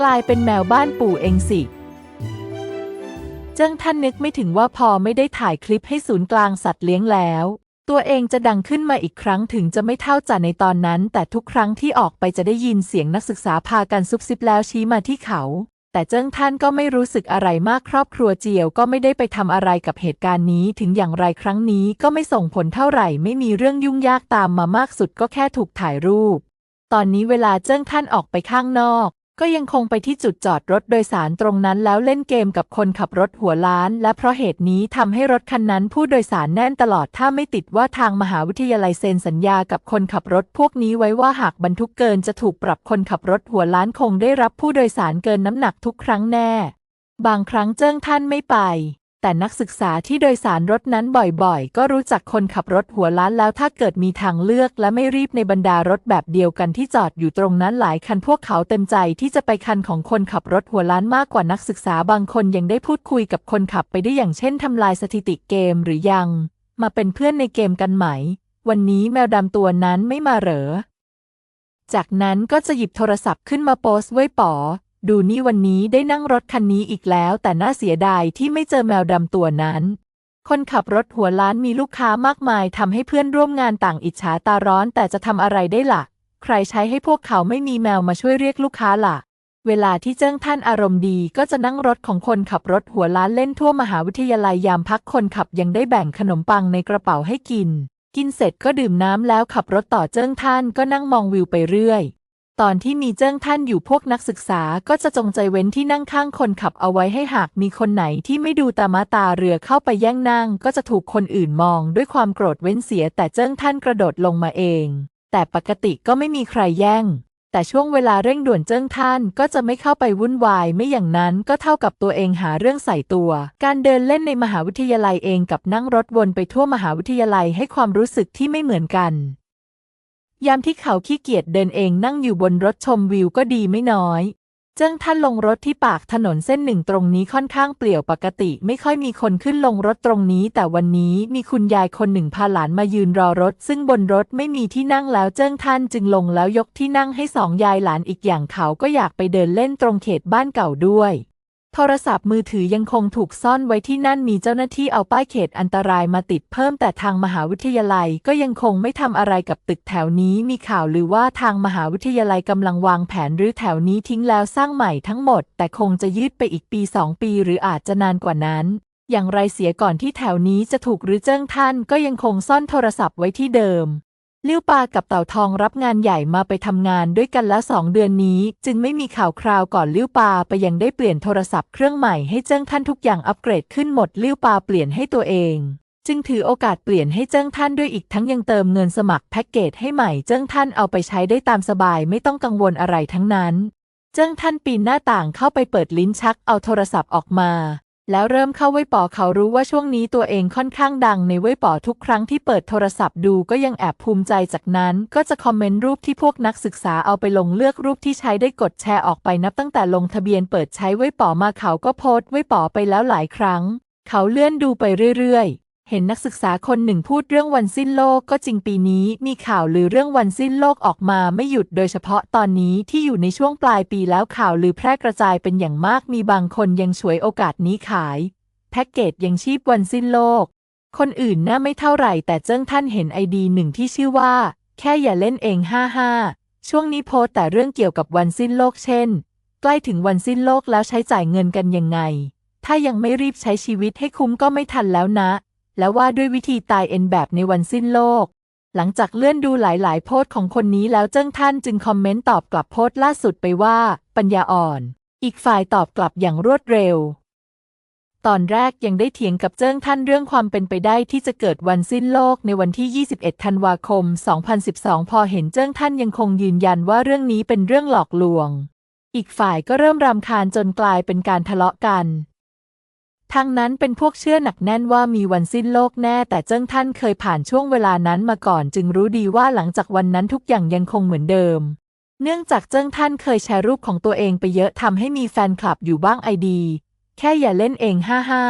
กลายเป็นแมวบ้านปู่เองสิ เจิ้งท่านนึกไม่ถึงว่าพอไม่ได้ถ่ายคลิปให้ศูนย์กลางสัตว์เลี้ยงแล้ว ตัวเองจะดังขึ้นมาอีกครั้งถึงจะไม่เท่าจ่าในตอนนั้น แต่ทุกครั้งที่ออกไปจะได้ยินเสียงนักศึกษาพากันซุบซิบแล้วชี้มาที่เขา แต่เจิ้งท่านก็ไม่รู้สึกอะไรมากครอบครัวเจียวก็ไม่ได้ไปทำอะไรกับเหตุการณ์นี้ถึงอย่างไรครั้งนี้ก็ไม่ส่งผลเท่าไหร่ไม่มีเรื่องยุ่งยากตามมามากสุดก็แค่ถูกถ่ายรูปตอนนี้เวลาเจิ้งท่านออกไปข้างนอก ก็ยังคงไปที่จุดจอดรถโดยสารตรงนั้นแล้วเล่นเกมกับคนขับรถหัวล้าน และเพราะเหตุนี้ทำให้รถคันนั้นผู้โดยสารแน่นตลอดถ้าไม่ติดว่าทางมหาวิทยาลัยเซ็นสัญญากับคนขับรถพวกนี้ไว้ว่าหากบรรทุกเกินจะถูกปรับคนขับรถหัวล้านคงได้รับผู้โดยสารเกินน้ำหนักทุกครั้งแน่ บางครั้งเจิ้งท่านไม่ไป แต่นักศึกษาที่โดยสารรถนั้นบ่อยๆ ก็รู้จักคนขับรถหัวล้านแล้วถ้าเกิดมีทางเลือกและไม่รีบในบรรดารถแบบเดียวกันที่จอดอยู่ตรงนั้นหลายคันพวกเขาเต็มใจที่จะไปคันของคนขับรถหัวล้านมากกว่านักศึกษาบางคนยังได้พูดคุยกับคนขับไปได้อย่างเช่นทำลายสถิติเกมหรือยัง มาเป็นเพื่อนในเกมกันไหม วันนี้แมวดำตัวนั้นไม่มาเหรอ จากนั้นก็จะหยิบโทรศัพท์ขึ้นมาโพสไว้ป๋อ ดูนี่วันนี้ได้นั่งรถคันนี้อีกแล้ว แต่น่าเสียดายที่ไม่เจอแมวดำตัวนั้น คนขับรถหัวล้านมีลูกค้ามากมายทำให้เพื่อนร่วมงานต่างอิจฉาตาร้อนแต่จะทำอะไรได้ล่ะ ใครใช้ให้พวกเขาไม่มีแมวมาช่วยเรียกลูกค้าล่ะ เวลาที่เจ้งท่านอารมณ์ดีก็จะนั่งรถของคนขับรถหัวล้านเล่นทั่วมหาวิทยาลัยยามพักคนขับยังได้แบ่งขนมปังในกระเป๋าให้กิน กินเสร็จก็ดื่มน้ำแล้วขับรถต่อเจ้งท่านก็นั่งมองวิวไปเรื่อย ตอนที่มีเจิ้งท่านอยู่พวกนักศึกษาก็จะจงใจเว้นที่นั่งข้างคนขับเอาไว้ให้หากมีคนไหนที่ไม่ดูตามาตาเรือเข้าไปแย่งนั่ง ก็จะถูกคนอื่นมองด้วยความโกรธเว้นเสีย แต่เจิ้งท่านกระโดดลงมาเอง แต่ปกติก็ไม่มีใครแย่ง แต่ช่วงเวลาเร่งด่วนเจิ้งท่านก็จะไม่เข้าไปวุ่นวาย ไม่อย่างนั้นก็เท่ากับตัวเองหาเรื่องใส่ตัว การเดินเล่นในมหาวิทยาลัยเองกับนั่งรถวนไปทั่วมหาวิทยาลัยให้ความรู้สึกที่ไม่เหมือนกัน ยามที่เขาขี้เกียจเดินเองนั่งอยู่บนรถชมวิวก็ดีไม่น้อยเจิ้งท่านลงรถที่ปากถนนเส้นหนึ่งตรงนี้ค่อนข้างเปลี่ยวปกติไม่ค่อยมีคนขึ้นลงรถตรงนี้ แต่วันนี้มีคุณยายคนหนึ่งพาหลานมายืนรอรถ ซึ่งบนรถไม่มีที่นั่งแล้วเจิ้งท่านจึงลงแล้วยกที่นั่งให้สองยายหลานอีกอย่างเขาก็อยากไปเดินเล่นตรงเขตบ้านเก่าด้วย โทรศัพท์มือถือยังคงถูกซ่อนไว้ที่นั่นมีเจ้าหน้าที่เอาป้ายเขตอันตรายมาติดเพิ่มแต่ทางมหาวิทยาลัยก็ยังคงไม่ทำอะไรกับตึกแถวนี้มีข่าวหรือว่าทางมหาวิทยาลัยกำลังวางแผนรื้อแถวนี้ทิ้งแล้วสร้างใหม่ทั้งหมด แต่คงจะยืดไปอีกปีสองปีหรืออาจจะนานกว่านั้น อย่างไรเสียก่อนที่แถวนี้จะถูกรื้อเจิ้งท่านก็ยังคงซ่อนโทรศัพท์ไว้ที่เดิม ลิ้วปากับเต่าทองรับงานใหญ่มาไปทำงานด้วยกันล้วสองเดือนนี้ จึงไม่มีข่าวคราวก่อนลิ้วปาไปยังได้เปลี่ยนโทรศัพท์เครื่องใหม่ให้เจิ้งท่านทุกอย่างอัปเกรดขึ้นหมดลิ้วปาเปลี่ยนให้ตัวเอง จึงถือโอกาสเปลี่ยนให้เจิ้งท่านด้วยอีกทั้งยังเติมเงินสมัครแพ็กเกจให้ใหม่เจิ้งท่านเอาไปใช้ได้ตามสบายไม่ต้องกังวลอะไรทั้งนั้น เจิ้งท่านปีนหน้าต่างเข้าไปเปิดลิ้นชักเอาโทรศัพท์ออกมา แล้วเริ่มเข้าเว่ยป๋อเขารู้ว่าช่วงนี้ตัวเองค่อนข้างดังในเว่ยป๋อทุกครั้งที่เปิดโทรศัพท์ดูก็ยังแอบภูมิใจจากนั้นก็จะคอมเมนต์รูปที่พวกนักศึกษาเอาไปลงเลือกรูปที่ใช้ได้กดแชร์ออกไปนับตั้งแต่ลงทะเบียนเปิดใช้เว่ยป๋อมาเขาก็โพสต์เว่ยป๋อไปแล้วหลายครั้ง เขาเลื่อนดูไปเรื่อยๆ เห็นนักศึกษาคนหนึ่งพูดเรื่องวันสิ้นโลกก็จริงปีนี้มีข่าวลือเรื่องวันสิ้นโลกออกมาไม่หยุดโดยเฉพาะตอนนี้ที่อยู่ในช่วงปลายปีแล้วข่าวลือแพร่กระจายเป็นอย่างมากมีบางคนยังฉวยโอกาสนี้ขาย แพ็กเกจยังชีพวันสิ้นโลก คนอื่นน่าไม่เท่าไหร่แต่เจิ้งท่านเห็นไอดีหนึ่งที่ชื่อว่า แค่อย่าเล่นเอง55ช่วงนี้โพสแต่เรื่องเกี่ยวกับวันสิ้นโลกเช่น ใกล้ถึงวันสิ้นโลกแล้วใช้จ่ายเงินกันยังไง ถ้ายังไม่รีบใช้ชีวิตให้คุ้มก็ไม่ทันแล้วนะ แล้วว่าด้วยวิธีตายเอ็นแบบในวันสิ้นโลก หลังจากเลื่อนดูหลายๆ โพสต์ของคนนี้แล้วเจิ้งท่านจึงคอมเมนต์ตอบกลับโพสต์ล่าสุดไปว่า ปัญญาอ่อน อีกฝ่ายตอบกลับอย่างรวดเร็ว ตอนแรกยังได้เถียงกับเจิ้งท่านเรื่องความเป็นไปได้ที่จะเกิดวันสิ้นโลกในวันที่ 21 ธันวาคม 2012 พอเห็นเจิ้งท่านยังคงยืนยันว่าเรื่องนี้เป็นเรื่องหลอกลวง อีกฝ่ายก็เริ่มรำคาญจนกลายเป็นการทะเลาะกัน ทางนั้นเป็นพวกเชื่อหนักแน่นว่ามีวันสิ้นโลกแน่ แต่เจิ้งท่านเคยผ่านช่วงเวลานั้นมาก่อน จึงรู้ดีว่าหลังจากวันนั้นทุกอย่างยังคงเหมือนเดิม เนื่องจากเจิ้งท่านเคยแชร์รูปของตัวเองไปเยอะทำให้มีแฟนคลับอยู่บ้างไอดี แค่อย่าเล่นเองห้าห้า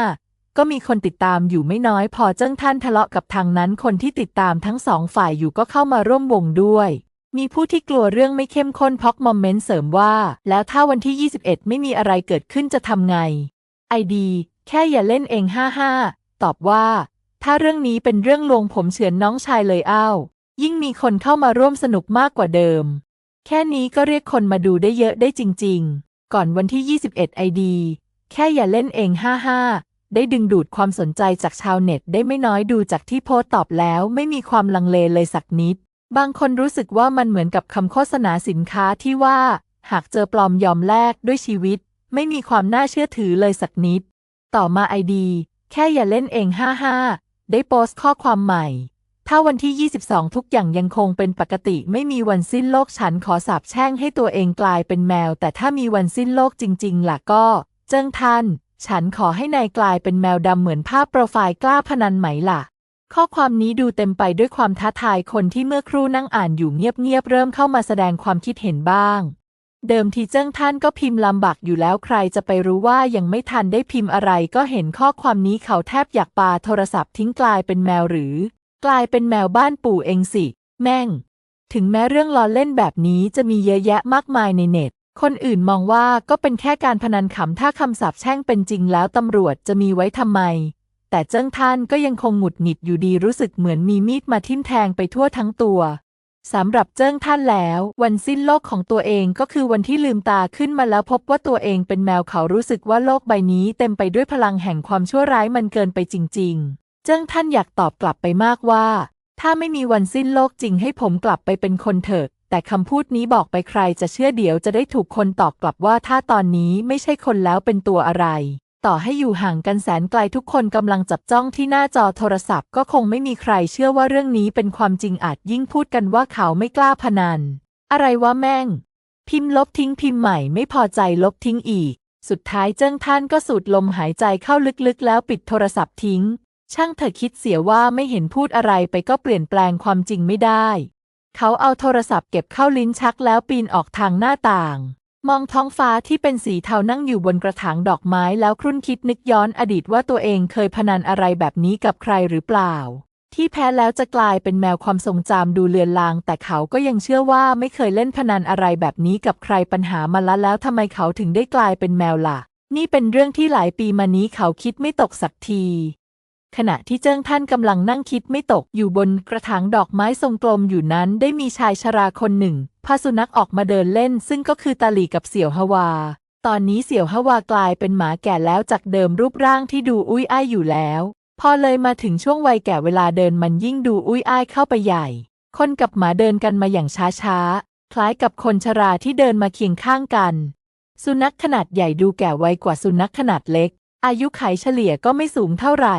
ก็มีคนติดตามอยู่ไม่น้อยพอเจิ้งท่านทะเลาะกับทางนั้นคนที่ติดตามทั้งสองฝ่ายอยู่ก็เข้ามาร่วมวงด้วย มีผู้ที่กลัวเรื่องไม่เข้มข้นพอกมอมเมนต์เสริมว่า แล้วถ้าวันที่ 21 ไม่มีอะไรเกิดขึ้นจะทำไงไอดี แค่อย่าเล่นเองห้าห้าตอบว่า ถ้าเรื่องนี้เป็นเรื่องลวงผมเฉือนน้องชายเลยอ้าว ยิ่งมีคนเข้ามาร่วมสนุกมากกว่าเดิม แค่นี้ก็เรียกคนมาดูได้เยอะได้จริง ๆ ก่อนวันที่ 21 ไอดี แค่อย่าเล่นเองห้าห้าได้ดึงดูดความสนใจจากชาวเน็ตได้ไม่น้อยดูจากที่โพสต์ตอบแล้วไม่มีความลังเลเลยสักนิด บางคนรู้สึกว่ามันเหมือนกับคำโฆษณาสินค้าที่ว่า หากเจอปลอมยอมแลกด้วยชีวิต ไม่มีความน่าเชื่อถือเลยสักนิด ต่อมาไอดี แค่อย่าเล่นเองห้าห้าได้โพสต์ข้อความใหม่ ถ้าวันที่ 22 ทุกอย่างยังคงเป็นปกติไม่มีวันสิ้นโลกฉันขอสาบแช่งให้ตัวเองกลายเป็นแมว แต่ถ้ามีวันสิ้นโลกจริง ๆ ล่ะก็ เจิ้งท่าน ฉันขอให้นายกลายเป็นแมวดำเหมือนภาพโปรไฟล์กล้าพนันไหมล่ะข้อความนี้ดูเต็มไปด้วยความท้าทายคนที่เมื่อครู่นั่งอ่านอยู่เงียบๆเริ่มเข้ามาแสดงความคิดเห็นบ้าง เดิมทีเจิ้งท่านก็พิมพ์ลำบากอยู่แล้วใครจะไปรู้ว่ายังไม่ทันได้พิมพ์อะไรก็เห็นข้อความนี้เขาแทบอยากปาโทรศัพท์ทิ้งกลายเป็นแมวหรือ กลายเป็นแมวบ้านปู่เองสิ แม่ง ถึงแม้เรื่องล้อเล่นแบบนี้จะมีเยอะแยะมากมายในเน็ต คนอื่นมองว่าก็เป็นแค่การพนันขำถ้าคำสาปแช่งเป็นจริงแล้วตำรวจจะมีไว้ทำไม แต่เจิ้งท่านก็ยังคงหงุดหงิดอยู่ดีรู้สึกเหมือนมีมีดมาทิ่มแทงไปทั่วทั้งตัว สำหรับเจิ้งท่านแล้ว วันสิ้นโลกของตัวเองก็คือวันที่ลืมตาขึ้นมาแล้วพบว่าตัวเองเป็นแมวเขารู้สึกว่าโลกใบนี้เต็มไปด้วยพลังแห่งความชั่วร้ายมันเกินไปจริง ๆ เจิ้งท่านอยากตอบกลับไปมากว่า ถ้าไม่มีวันสิ้นโลกจริงให้ผมกลับไปเป็นคนเถอะแต่คำพูดนี้บอกไปใครจะเชื่อเดี๋ยวจะได้ถูกคนตอบกลับว่าถ้าตอนนี้ไม่ใช่คนแล้วเป็นตัวอะไร ต่อให้อยู่ห่างกันแสนไกลทุกคนกำลังจับจ้องที่หน้าจอโทรศัพท์ ก็คงไม่มีใครเชื่อว่าเรื่องนี้เป็นความจริงอาจยิ่งพูดกันว่าเขาไม่กล้าพนัน อะไรวะแม่ง พิมพ์ลบทิ้งพิมพ์ใหม่ไม่พอใจลบทิ้งอีก สุดท้ายเจิ้งท่านก็สูดลมหายใจเข้าลึกๆ แล้วปิดโทรศัพท์ทิ้ง ช่างเธอคิดเสียว่าไม่เห็นพูดอะไรไปก็เปลี่ยนแปลงความจริงไม่ได้ เขาเอาโทรศัพท์เก็บเข้าลิ้นชักแล้วปีนออกทางหน้าต่าง มองท้องฟ้าที่เป็นสีเทานั่งอยู่บนกระถางดอกไม้แล้วครุ่นคิดนึกย้อนอดีตว่าตัวเองเคยพนันอะไรแบบนี้กับใครหรือเปล่า ที่แพ้แล้วจะกลายเป็นแมวความทรงจำดูเลือนลาง แต่เขาก็ยังเชื่อว่าไม่เคยเล่นพนันอะไรแบบนี้กับใครปัญหามาละแล้วทำไมเขาถึงได้กลายเป็นแมวล่ะ นี่เป็นเรื่องที่หลายปีมานี้เขาคิดไม่ตกสักทีขณะที่เจิ้งท่านกำลังนั่งคิดไม่ตกอยู่บนกระถางดอกไม้ทรงกลมอยู่นั้นได้มีชายชราคนหนึ่ง พาสุนัขออกมาเดินเล่นซึ่งก็คือตาหลีกับเสี่ยวฮวา ตอนนี้เสี่ยวฮวากลายเป็นหมาแก่แล้วจากเดิมรูปร่างที่ดูอุ้ยอ้ายอยู่แล้ว พอเลยมาถึงช่วงวัยแก่เวลาเดินมันยิ่งดูอุ้ยอ้ายเข้าไปใหญ่ คนกับหมาเดินกันมาอย่างช้าๆ คล้ายกับคนชราที่เดินมาเคียงข้างกัน สุนัขขนาดใหญ่ดูแก่วัยกว่าสุนัขขนาดเล็ก อายุไขเฉลี่ยก็ไม่สูงเท่าไหร่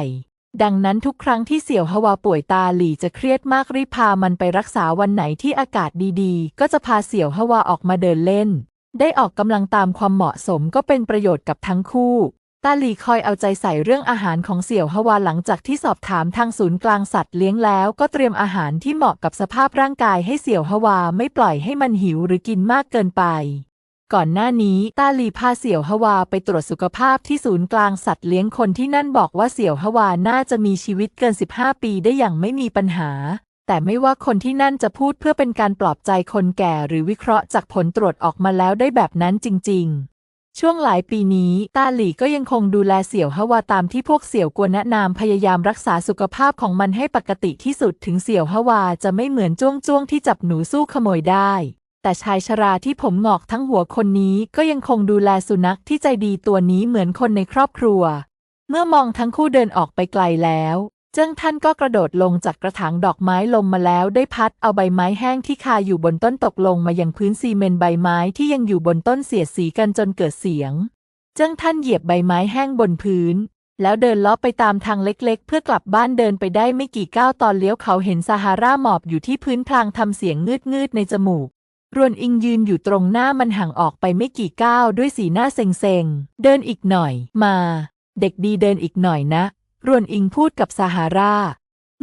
ดังนั้นทุกครั้งที่เสี่ยวฮวาป่วยตาหลี่จะเครียดมากรีบพามันไปรักษาวันไหนที่อากาศดีๆ ก็จะพาเสี่ยวฮวาออกมาเดินเล่น ได้ออกกำลังตามความเหมาะสมก็เป็นประโยชน์กับทั้งคู่ ตาหลี่คอยเอาใจใส่เรื่องอาหารของเสี่ยวฮวาหลังจากที่สอบถามทางศูนย์กลางสัตว์เลี้ยงแล้ว ก็เตรียมอาหารที่เหมาะกับสภาพร่างกายให้เสี่ยวฮวาไม่ปล่อยให้มันหิวหรือกินมากเกินไป ก่อนหน้านี้ตาลีพาเสี่ยวฮวาไปตรวจสุขภาพที่ศูนย์กลางสัตว์เลี้ยงคนที่นั่นบอกว่าเสี่ยวฮวาน่าจะมีชีวิตเกิน 15 ปีได้อย่างไม่มีปัญหา แต่ไม่ว่าคนที่นั่นจะพูดเพื่อเป็นการปลอบใจคนแก่หรือวิเคราะห์จากผลตรวจออกมาแล้วได้แบบนั้นจริง ๆช่วงหลายปีนี้ตาหลี่ก็ยังคงดูแลเสี่ยวฮวาตามที่พวกเสี่ยวกวนแนะนำพยายามรักษาสุขภาพของมันให้ปกติที่สุดถึงเสี่ยวฮวาจะไม่เหมือนจ้วงจ้วงที่จับหนูสู้ขโมยได้ แต่ชายชราที่ผมงอกทั้งหัวคนนี้ก็ยังคงดูแลสุนัขที่ใจดีตัวนี้เหมือนคนในครอบครัว เมื่อมองทั้งคู่เดินออกไปไกลแล้วเจิ้งท่านก็กระโดดลงจากกระถางดอกไม้ลมมาแล้วได้พัดเอาใบไม้แห้งที่คาอยู่บนต้นตกลงมายังพื้นซีเมนต์ใบไม้ที่ยังอยู่บนต้นเสียดสีกันจนเกิดเสียง เจิ้งท่านเหยียบใบไม้แห้งบนพื้น แล้วเดินเลาะไปตามทางเล็กๆ เพื่อกลับบ้านเดินไปได้ไม่กี่ก้าวตอนเลี้ยวเขาเห็นซาฮาราหมอบอยู่ที่พื้นพลางทำเสียงงืดๆในจมูก รวนอิงยืนอยู่ตรงหน้ามันห่างออกไปไม่กี่ก้าวด้วยสีหน้าเซ็งๆ เดินอีกหน่อย มา เด็กดีเดินอีกหน่อยนะ รวนอิงพูดกับซาฮารา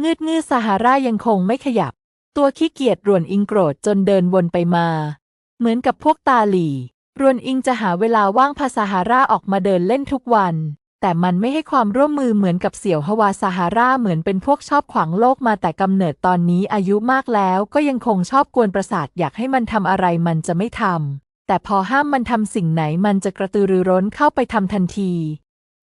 งืดงืดซาฮารายังคงไม่ขยับ ตัวขี้เกียจรวนอิงโกรธจนเดินวนไปมา เหมือนกับพวกตาหลีรวนอิงจะหาเวลาว่างพาซาฮาราออกมาเดินเล่นทุกวัน แต่มันไม่ให้ความร่วมมือเหมือนกับเสี่ยวฮวาซาฮาราเหมือนเป็นพวกชอบขวางโลกมาแต่กำเนิดตอนนี้อายุมากแล้วก็ยังคงชอบกวนประสาทอยากให้มันทำอะไรมันจะไม่ทำแต่พอห้ามมันทำสิ่งไหนมันจะกระตือรือร้นเข้าไปทำทันที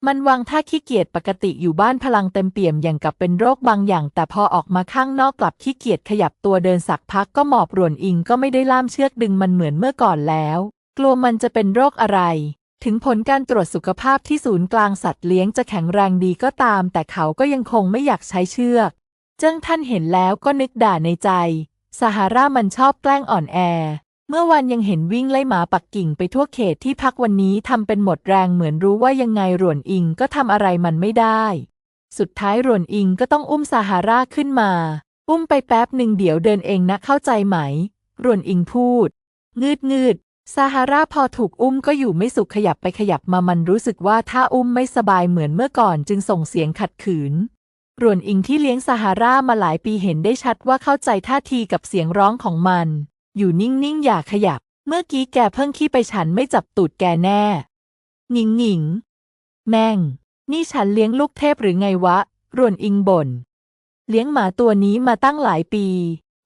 มันวางท่าขี้เกียจปกติอยู่บ้านพลังเต็มเปี่ยมอย่างกับเป็นโรคบางอย่าง แต่พอออกมาข้างนอกกลับขี้เกียจขยับตัวเดินสักพักก็หมอบรวนอิงก็ไม่ได้ล่ามเชือกดึงมันเหมือนเมื่อก่อนแล้ว กลัวมันจะเป็นโรคอะไร ถึงผลการตรวจสุขภาพที่ศูนย์กลางสัตว์เลี้ยงจะแข็งแรงดีก็ตาม แต่เขาก็ยังคงไม่อยากใช้เชือกเจิ้งท่านเห็นแล้วก็นึกด่าในใจ ซาฮารามันชอบแกล้งอ่อนแอ เมื่อวันยังเห็นวิ่งไล่หมาปักกิ่งไปทั่วเขตที่พักวันนี้ทำเป็นหมดแรงเหมือนรู้ว่ายังไงรวนอิงก็ทำอะไรมันไม่ได้ สุดท้ายรวนอิงก็ต้องอุ้มซาฮาราขึ้นมา อุ้มไปแป๊บหนึ่งเดี๋ยวเดินเองนะเข้าใจไหม รวนอิงพูด งืดงืด ซาฮาราพอถูกอุ้มก็อยู่ไม่สุขขยับไปขยับมามันรู้สึกว่าถ้าอุ้มไม่สบายเหมือนเมื่อก่อนจึงส่งเสียงขัดขืน รวนอิงที่เลี้ยงซาฮารามาหลายปีเห็นได้ชัดว่าเข้าใจท่าทีกับเสียงร้องของมัน อยู่นิ่งๆอย่าขยับ เมื่อกี้แกเพิ่งขี้ไปฉันไม่จับตูดแกแน่หงิงหงิง แม่ง นี่ฉันเลี้ยงลูกเทพหรือไงวะ รวนอิงบ่น เลี้ยงหมาตัวนี้มาตั้งหลายปี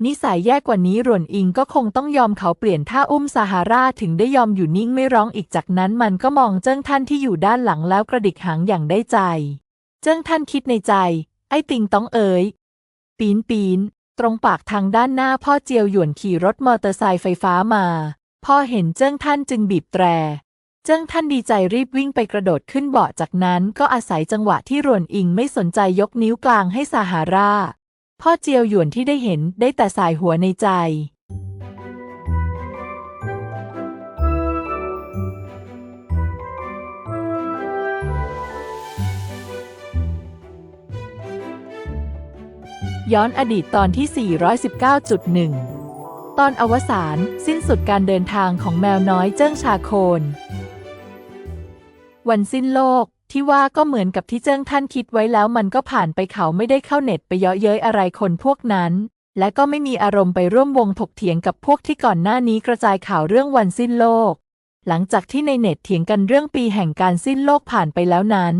นิสัยแย่กว่านี้รวนอิงก็คงต้องยอมเขาเปลี่ยนท่าอุ้มซาฮาราถึงได้ยอมอยู่นิ่งไม่ร้องอีกจากนั้นมันก็มองเจิ้งท่านที่อยู่ด้านหลังแล้วกระดิกหางอย่างได้ใจ เจิ้งท่านคิดในใจ ไอ้ติงต้องเอ๋ยปีนปีน ตรงปากทางด้านหน้าพ่อเจียวหยวนขี่รถมอเตอร์ไซค์ไฟฟ้ามาพ่อเห็นเจิ้งท่านจึงบีบแตรเจิ้งท่านดีใจรีบวิ่งไปกระโดดขึ้นเบาะจากนั้นก็อาศัยจังหวะที่รวนอิงไม่สนใจยกนิ้วกลางให้ซาฮารา พ่อเจียวหยวนที่ได้เห็นได้แต่สายหัวในใจ ย้อนอดีตตอนที่ 419.1 ตอนอวสานสิ้นสุดการเดินทางของแมวน้อยเจิ้งชาโคน วันสิ้นโลก ที่ว่าก็เหมือนกับที่เจิ้งท่านคิดไว้แล้วมันก็ผ่านไปเขาไม่ได้เข้าเน็ตไปเยาะเย้ยอะไรคนพวกนั้น และก็ไม่มีอารมณ์ไปร่วมวงถกเถียงกับพวกที่ก่อนหน้านี้กระจายข่าวเรื่องวันสิ้นโลก หลังจากที่ในเน็ตเถียงกันเรื่องปีแห่งการสิ้นโลกผ่านไปแล้วนั้น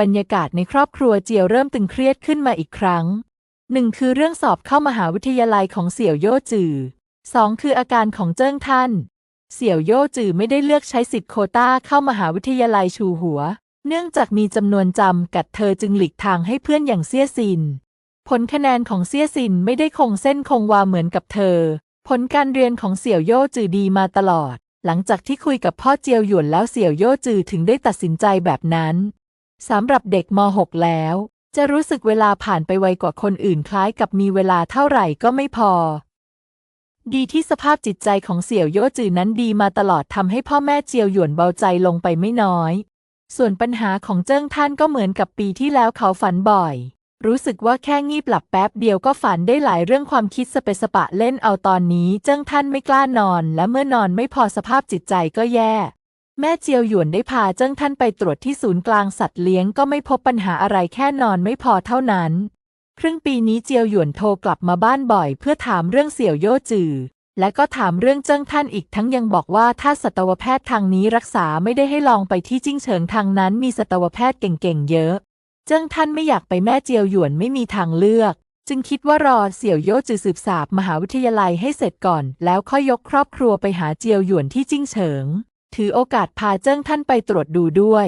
บรรยากาศในครอบครัวเจียวเริ่มตึงเครียดขึ้นมาอีกครั้งหนึ่งคือเรื่องสอบเข้ามหาวิทยาลัยของเสี่ยวโย่จือสองคืออาการของเจิ้งท่าน เสี่ยวโย่จือไม่ได้เลือกใช้สิทธิ์โคต้าเข้ามหาวิทยาลัยชูหัว เนื่องจากมีจำนวนจำกัดเธอจึงหลีกทางให้เพื่อนอย่างเซียซิน ผลคะแนนของเซียซินไม่ได้คงเส้นคงวาเหมือนกับเธอ ผลการเรียนของเสี่ยวโย่จือดีมาตลอด หลังจากที่คุยกับพ่อเจียวหยวนแล้วเสี่ยวโย่จือถึงได้ตัดสินใจแบบนั้นสำหรับเด็กม .6 แล้ว จะรู้สึกเวลาผ่านไปไวกว่าคนอื่นคล้ายกับมีเวลาเท่าไหร่ก็ไม่พอ ดีที่สภาพจิตใจของเสี่ยวโย่จือนั้นดีมาตลอดทำให้พ่อแม่เจียวหยวนเบาใจลงไปไม่น้อย ส่วนปัญหาของเจิ้งท่านก็เหมือนกับปีที่แล้วเขาฝันบ่อย รู้สึกว่าแค่งีบหลับแป๊บเดียวก็ฝันได้หลายเรื่องความคิดสเปสปะเล่นเอาตอนนี้ เจิ้งท่านไม่กล้านอน และเมื่อนอนไม่พอสภาพจิตใจก็แย่ แม่เจียวหยวนได้พาเจิ้งท่านไปตรวจที่ศูนย์กลางสัตว์เลี้ยงก็ไม่พบปัญหาอะไรแค่นอนไม่พอเท่านั้น ครึ่งปีนี้เจียวหยวนโทรกลับมาบ้านบ่อย เพื่อถามเรื่องเสี่ยวโย่จือ และก็ถามเรื่องเจิ้งท่านอีกทั้งยังบอกว่าถ้าสัตวแพทย์ทางนี้รักษาไม่ได้ให้ลองไปที่จิ้งเฉิงทางนั้นมีสัตวแพทย์เก่งๆเยอะ เจิ้งท่านไม่อยากไปแม่เจียวหยวนไม่มีทางเลือก จึงคิดว่ารอเสี่ยวโย่จือสืบสาบมหาวิทยาลัยให้เสร็จก่อน แล้วค่อยยกครอบครัวไปหาเจียวหยวนที่จิ้งเฉิง ถือโอกาสพาเจิ้งท่านไปตรวจดูด้วย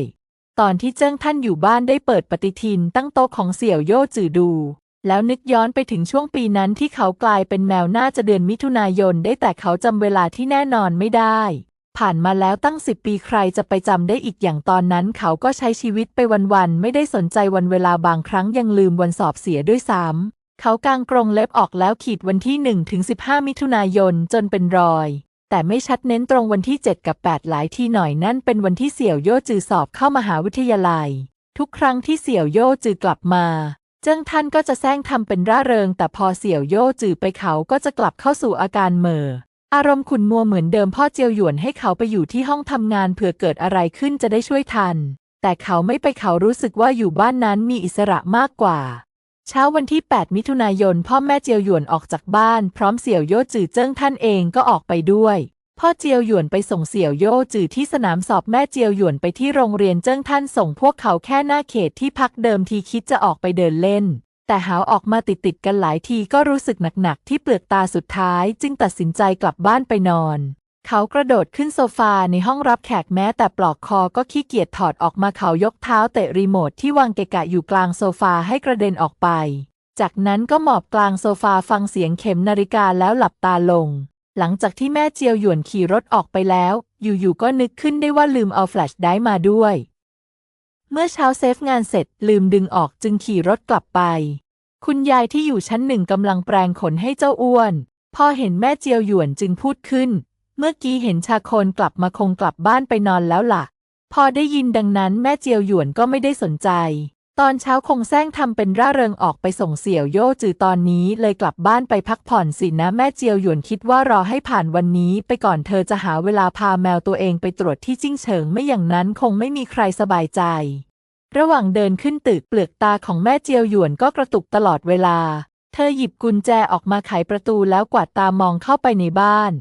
ตอนที่เจิ้งท่านอยู่บ้านได้เปิดปฏิทินตั้งโต๊ะของเสี่ยวโย่จือดู แล้วนึกย้อนไปถึงช่วงปีนั้นที่เขากลายเป็นแมวน่าจะเดือนมิถุนายนได้แต่เขาจำเวลาที่แน่นอนไม่ได้ ผ่านมาแล้วตั้งสิบปีใครจะไปจำได้อีกอย่างตอนนั้น เขาก็ใช้ชีวิตไปวันๆไม่ได้สนใจวันเวลาบางครั้งยังลืมวันสอบเสียด้วยซ้ำเขากางกรงเล็บออกแล้วขีดวันที่1ถึง15 มิถุนายนจนเป็นรอย แต่ไม่ชัดเน้นตรงวันที่ 7 กับ 8 หลายที่หน่อยนั่นเป็นวันที่เสี่ยวโย่จือสอบเข้ามหาวิทยาลัย ทุกครั้งที่เสี่ยวโย่จือกลับมา เจิ้งท่านก็จะแซงทำเป็นร่าเริง แต่พอเสี่ยวโย่จือไปเขาก็จะกลับเข้าสู่อาการเม่ออารมณ์ขุนมัวเหมือนเดิมพ่อเจียวหยวนให้เขาไปอยู่ที่ห้องทำงานเผื่อเกิดอะไรขึ้นจะได้ช่วยทัน แต่เขาไม่ไปเขารู้สึกว่าอยู่บ้านนั้นมีอิสระมากกว่า เช้าวันที่ 8 มิถุนายน พ่อแม่เจียวหยวนออกจากบ้าน พร้อมเสี่ยวโย่จือเจิ้งท่านเองก็ออกไปด้วย พ่อเจียวหยวนไปส่งเสี่ยวโย่จือที่สนามสอบแม่เจียวหยวนไปที่โรงเรียนเจิ้งท่านส่งพวกเขาแค่หน้าเขตที่พักเดิมทีคิดจะออกไปเดินเล่น แต่หาวออกมาติดติดกันหลายทีก็รู้สึกหนักๆที่เปลือกตาสุดท้าย จึงตัดสินใจกลับบ้านไปนอน เขากระโดดขึ้นโซฟาในห้องรับแขกแม้แต่ปลอกคอก็ขี้เกียจถอดออกมาเขายกเท้าเตะรีโมทที่วางเกะกะอยู่กลางโซฟาให้กระเด็นออกไป จากนั้นก็หมอบกลางโซฟาฟังเสียงเข็มนาฬิกาแล้วหลับตาลง หลังจากที่แม่เจียวหยวนขี่รถออกไปแล้ว อยู่ๆก็นึกขึ้นได้ว่าลืมเอาแฟลชไดร์มาด้วย เมื่อเช้าเซฟงานเสร็จลืมดึงออกจึงขี่รถกลับไป คุณยายที่อยู่ชั้นหนึ่งกำลังแปรงขนให้เจ้าอ้วน พอเห็นแม่เจียวหยวนจึงพูดขึ้น เมื่อกี้เห็นชาโคนกลับมาคงกลับบ้านไปนอนแล้วล่ะ พอได้ยินดังนั้นแม่เจียวหยวนก็ไม่ได้สนใจ ตอนเช้าคงแซงทำเป็นร่าเริงออกไปส่งเสี่ยวโย่จือตอนนี้เลยกลับบ้านไปพักผ่อนสินะแม่เจียวหยวนคิดว่ารอให้ผ่านวันนี้ไปก่อนเธอจะหาเวลาพาแมวตัวเองไปตรวจที่จิ้งเฉิงไม่อย่างนั้นคงไม่มีใครสบายใจ ระหว่างเดินขึ้นตึกเปลือกตาของแม่เจียวหยวนก็กระตุกตลอดเวลา เธอหยิบกุญแจออกมาไขประตูแล้วกวาดตามองเข้าไปในบ้าน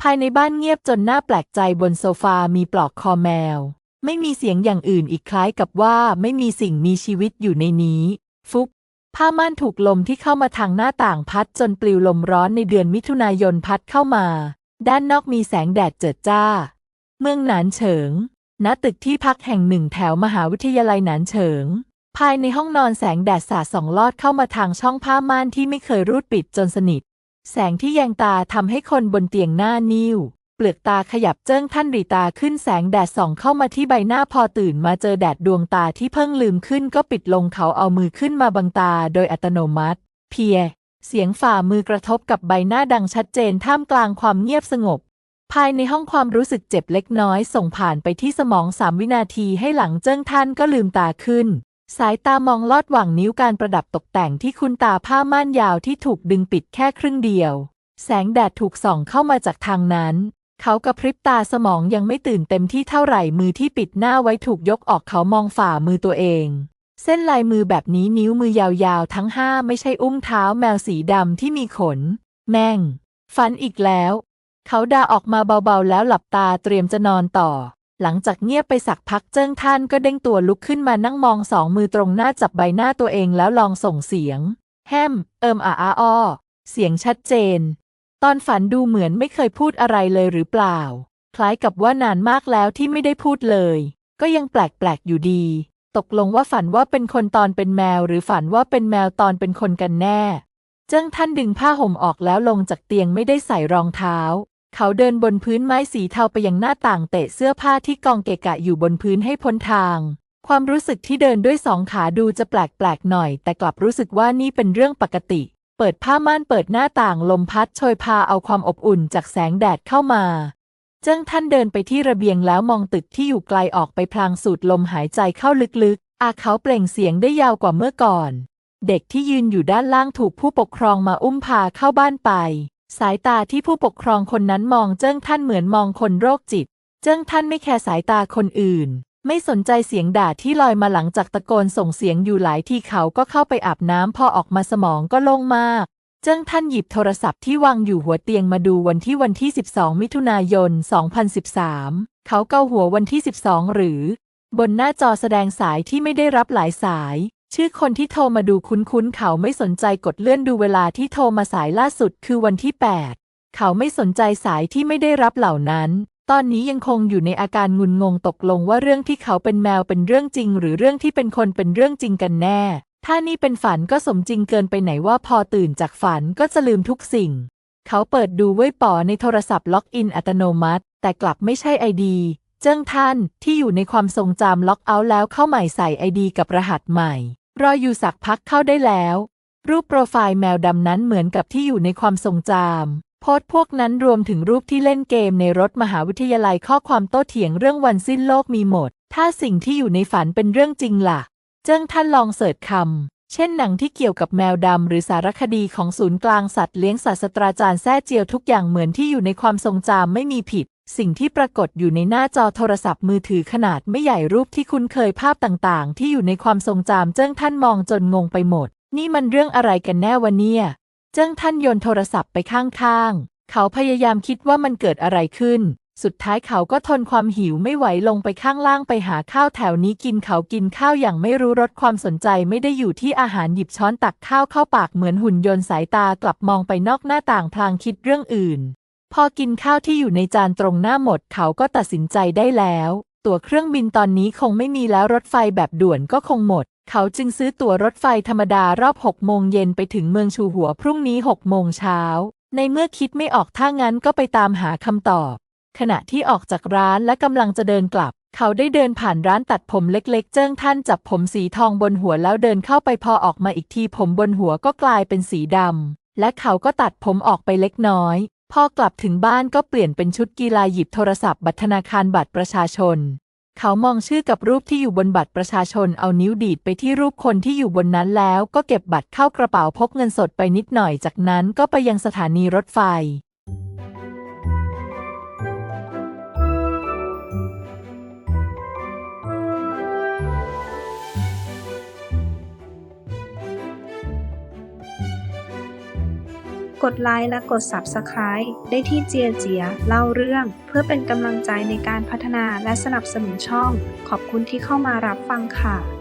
ภายในบ้านเงียบจนน่าแปลกใจบนโซฟามีปลอกคอแมว ไม่มีเสียงอย่างอื่นอีกคล้ายกับว่าไม่มีสิ่งมีชีวิตอยู่ในนี้ ฟุกผ้าม่านถูกลมที่เข้ามาทางหน้าต่างพัดจนปลิวลมร้อนในเดือนมิถุนายนพัดเข้ามา ด้านนอกมีแสงแดดเจิดจ้า เมืองหนานเฉิง ณ ตึกที่พักแห่งหนึ่งแถวมหาวิทยาลัยหนานเฉิง ภายในห้องนอนแสงแดดสาดส่องลอดเข้ามาทางช่องผ้าม่านที่ไม่เคยรูดปิดจนสนิท แสงที่แยงตาทำให้คนบนเตียงหน้านิ่ว ปลือกตาขยับเจิ้งท่านรีตาขึ้นแสงแดดส่องเข้ามาที่ใบหน้าพอตื่นมาเจอแดดดวงตาที่เพิ่งลืมขึ้นก็ปิดลงเขาเอามือขึ้นมาบังตาโดยอัตโนมัติ เพีย เสียงฝ่ามือกระทบกับใบหน้าดังชัดเจนท่ามกลางความเงียบสงบ ภายในห้องความรู้สึกเจ็บเล็กน้อยส่งผ่านไปที่สมองสามวินาทีให้หลังเจิ้งท่านก็ลืมตาขึ้น สายตามองลอดหว่างนิ้วการประดับตกแต่งที่คุณตาผ้าม่านยาวที่ถูกดึงปิดแค่ครึ่งเดียว แสงแดดถูกส่องเข้ามาจากทางนั้น เขากระพริบตาสมองยังไม่ตื่นเต็มที่เท่าไหร่มือที่ปิดหน้าไว้ถูกยกออกเขามองฝ่ามือตัวเอง เส้นลายมือแบบนี้นิ้วมือยาวๆ ทั้งห้าไม่ใช่อุ้งเท้าแมวสีดำที่มีขน แม่ง ฝันอีกแล้ว เขาด่าออกมาเบาๆ แล้วหลับตาเตรียมจะนอนต่อ หลังจากเงียบไปสักพักเจิ้งท่านก็เด้งตัวลุกขึ้นมานั่งมองสองมือตรงหน้าจับใบหน้าตัวเองแล้วลองส่งเสียง แฮม เอิมอาอาอ้อเสียงชัดเจน ตอนฝันดูเหมือนไม่เคยพูดอะไรเลยหรือเปล่า คล้ายกับว่านานมากแล้วที่ไม่ได้พูดเลย ก็ยังแปลกๆอยู่ดี ตกลงว่าฝันว่าเป็นคนตอนเป็นแมวหรือฝันว่าเป็นแมวตอนเป็นคนกันแน่ เจิ้งท่านดึงผ้าห่มออกแล้วลงจากเตียงไม่ได้ใส่รองเท้า เขาเดินบนพื้นไม้สีเทาไปยังหน้าต่างเตะเสื้อผ้าที่กองเกะกะอยู่บนพื้นให้พ้นทางความรู้สึกที่เดินด้วยสองขาดูจะแปลกๆหน่อย แต่กลับรู้สึกว่านี่เป็นเรื่องปกติ เปิดผ้าม่านเปิดหน้าต่างลมพัดโชยพาเอาความอบอุ่นจากแสงแดดเข้ามา เจิ้งท่านเดินไปที่ระเบียงแล้วมองตึกที่อยู่ไกลออกไปพลางสูดลมหายใจเข้าลึกๆ อาเขาเปล่งเสียงได้ยาวกว่าเมื่อก่อน เด็กที่ยืนอยู่ด้านล่างถูกผู้ปกครองมาอุ้มพาเข้าบ้านไป สายตาที่ผู้ปกครองคนนั้นมองเจิ้งท่านเหมือนมองคนโรคจิต เจิ้งท่านไม่แคร์สายตาคนอื่น ไม่สนใจเสียงด่าที่ลอยมาหลังจากตะโกนส่งเสียงอยู่หลายที่เขาก็เข้าไปอาบน้ำพอออกมาสมองก็โล่งมาก เจิ้งท่านหยิบโทรศัพท์ที่วางอยู่หัวเตียงมาดูวันที่วันที่ 12 มิถุนายน 2013 เขาเกาหัววันที่ 12 หรือ บนหน้าจอแสดงสายที่ไม่ได้รับหลายสาย ชื่อคนที่โทรมาดูคุ้นๆ เขาไม่สนใจกดเลื่อนดูเวลาที่โทรมาสายล่าสุดคือวันที่ 8 เขาไม่สนใจสายที่ไม่ได้รับเหล่านั้น ตอนนี้ยังคงอยู่ในอาการงุนงงตกลงว่าเรื่องที่เขาเป็นแมวเป็นเรื่องจริง หรือเรื่องที่เป็นคนเป็นเรื่องจริงกันแน่ ถ้านี่เป็นฝันก็สมจริงเกินไปไหนว่าพอตื่นจากฝันก็จะลืมทุกสิ่ง เขาเปิดดูเว้ยป๋อในโทรศัพท์ล็อกอินอัตโนมัติ แต่กลับไม่ใช่ไอดี เจิ้งท่านที่อยู่ในความทรงจำล็อกเอาท์แล้วเข้าใหม่ใส่ไอดีกับรหัสใหม่ รออยู่สักพักเข้าได้แล้ว รูปโปรไฟล์แมวดำนั้นเหมือนกับที่อยู่ในความทรงจำ โพสต์พวกนั้นรวมถึงรูปที่เล่นเกมในรถมหาวิทยาลัยข้อความโต้เถียงเรื่องวันสิ้นโลกมีหมด ถ้าสิ่งที่อยู่ในฝันเป็นเรื่องจริงล่ะ เจิ้งท่านลองเสิร์ชคำ เช่นหนังที่เกี่ยวกับแมวดำหรือสารคดีของศูนย์กลางสัตว์เลี้ยงศาสตราจารย์แซ่เจียวทุกอย่างเหมือนที่อยู่ในความทรงจำไม่มีผิด สิ่งที่ปรากฏอยู่ในหน้าจอโทรศัพท์มือถือขนาดไม่ใหญ่รูปที่คุ้นเคยภาพต่างๆ ที่อยู่ในความทรงจำเจิ้งท่านมองจนงงไปหมด นี่มันเรื่องอะไรกันแน่วะเนี่ย เจิ้งท่านโยนโทรศัพท์ไปข้างๆ เขาพยายามคิดว่ามันเกิดอะไรขึ้น สุดท้ายเขาก็ทนความหิวไม่ไหวลงไปข้างล่างไปหาข้าวแถวนี้กินเขากินข้าวอย่างไม่รู้รสความสนใจไม่ได้อยู่ที่อาหารหยิบช้อนตักข้าวเข้าปากเหมือนหุ่นยนต์สายตากลับมองไปนอกหน้าต่างพลางคิดเรื่องอื่น พอกินข้าวที่อยู่ในจานตรงหน้าหมดเขาก็ตัดสินใจได้แล้ว ตั๋วเครื่องบินตอนนี้คงไม่มีแล้วรถไฟแบบด่วนก็คงหมด เขาจึงซื้อตั๋วรถไฟธรรมดารอบ 6 โมงเย็นไปถึงเมืองชูหัวพรุ่งนี้ 6 โมงเช้า ในเมื่อคิดไม่ออกถ้างั้นก็ไปตามหาคำตอบ ขณะที่ออกจากร้านและกำลังจะเดินกลับ เขาได้เดินผ่านร้านตัดผมเล็กๆ เจิ้งท่านจับผมสีทองบนหัวแล้วเดินเข้าไปพอออกมาอีกทีผมบนหัวก็กลายเป็นสีดำและเขาก็ตัดผมออกไปเล็กน้อย พอกลับถึงบ้านก็เปลี่ยนเป็นชุดกีฬาหยิบโทรศัพท์บัตรธนาคารบัตรประชาชน เขามองชื่อกับรูปที่อยู่บนบัตรประชาชนเอานิ้วดีดไปที่รูปคนที่อยู่บนนั้นแล้ว ก็เก็บบัตรเข้ากระเป๋าพกเงินสดไปนิดหน่อยจากนั้นก็ไปยังสถานีรถไฟ กดไลค์และกด Subscribe ได้ที่เจียเจียเล่าเรื่อง เพื่อเป็นกำลังใจในการพัฒนาและสนับสนุนช่อง ขอบคุณที่เข้ามารับฟังค่ะ